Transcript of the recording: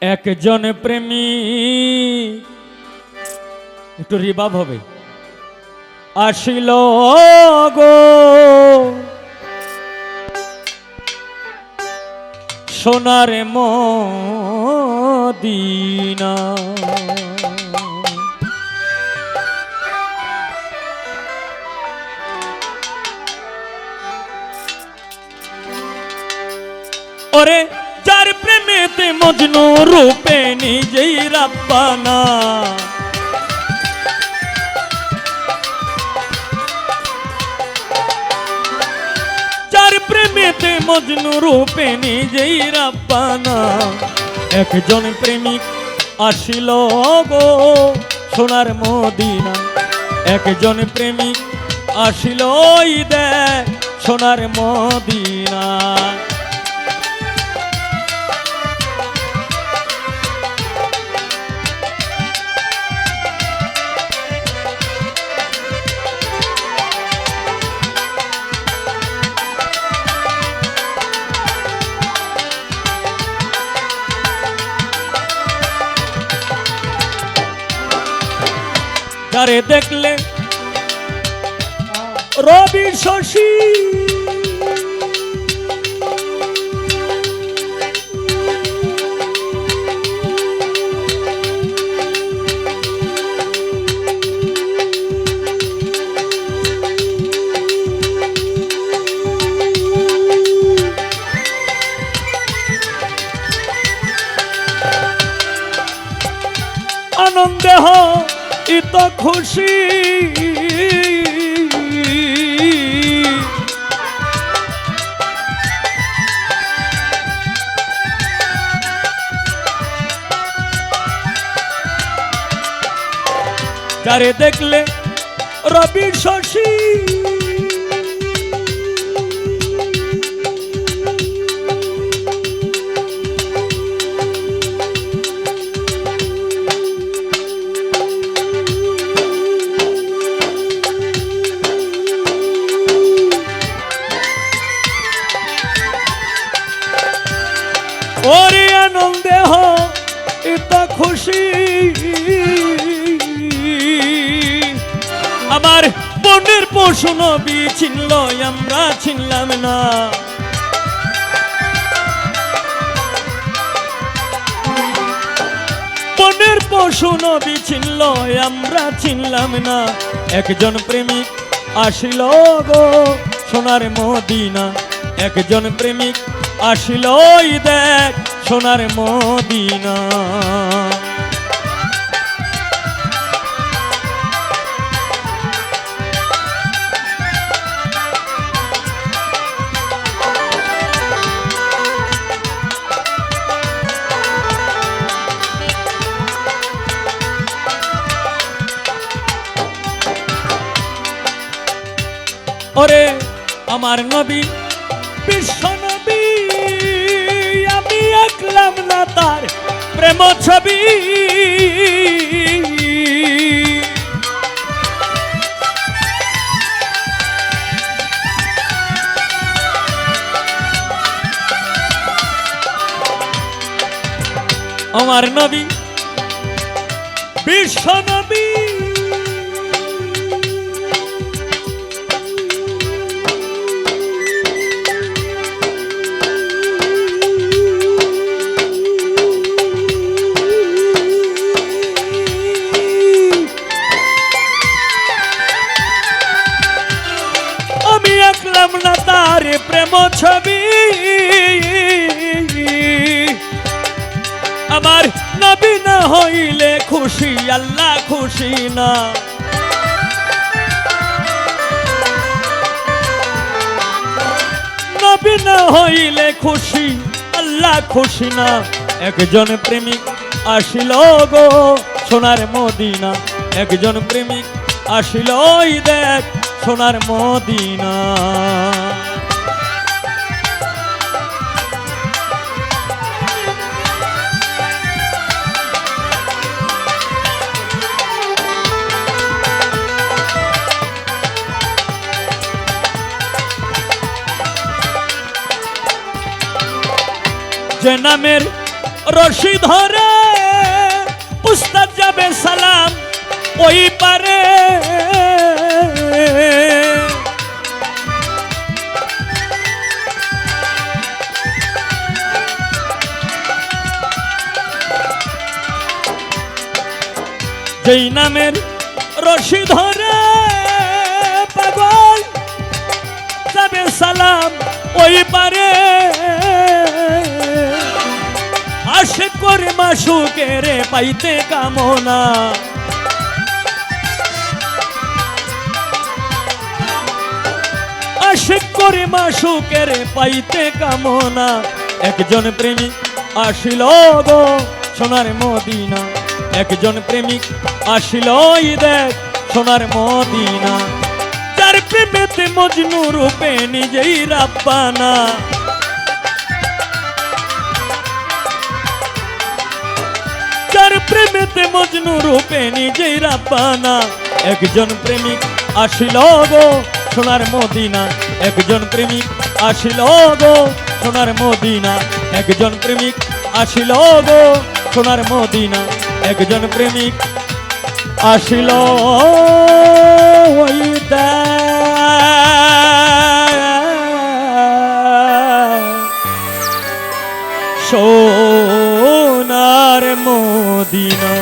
একজন প্রেমী। একটু রিবাব হবে। আসিল গো। সোনার মদিনা। ওরে প্রেমেতে মজনু রূপে নিজেই রাব্বানা। যার প্রেমেতে মজনু রূপে নিজেই রাব্বানা। একজন প্রেমিক আসিল গো সোনার মদিনা। একজন প্রেমিক আসিল দেখ সোনার মদিনা। যারে দেখলে রবি শশী। আনন্দে ইত খুশি। যারে দেখলে রবি শশী। ওরে খুশি। আমার বনের পশু নবী চিনল আমরা চিনলাম না। বনের পশু নবী চিনল আমরা চিনলাম না। একজন প্রেমিক আসিল গো সোনার মদিনা। একজন প্রেমিক আসিল ওই দেখ সোনার মদিনা। আমার নবী বিশ্ব তার প্রেম ছবি। আমার নবী বিশ্ব নবী। আঁকলাম না তার প্রেম ছবি। আমার নবী না হইলে খুশি, আল্লাহ খুশি না। নবী না হইলে খুশি, আল্লাহ খুশি না। একজন প্রেমিক আসিল গো সোনার মদিনা। একজন প্রেমিক আসিল দেখ সোনার মদিনা। যে নামের রশি ধরে উস্তাদ যাবে সালাম ওই পারে। যেই নামের রশি ধরে পাগল, যাবে সালাম ওই পারে। আশে করে মাসুকের পাইতে কামনা। আশে করে মাসুকের পাইতে কামনা। একজন প্রেমিক আসিল গো। সোনার মদিনা। একজন প্রেমিক আসিল দেখ, সোনার মদিনা। যার প্রেমেতে মজনু রূপে নিজেই রাব্বানা। যার প্রেমেতে মজনু রূপে নিজেই রাব্বানা। একজন প্রেমিক আসিল গো সোনার মদিনা। একজন প্রেমিক আসিল গো সোনার মদিনা। একজন প্রেমিক আসিল গো সোনার মদিনা একজন প্রেমিক আসিল সোনার মদিনা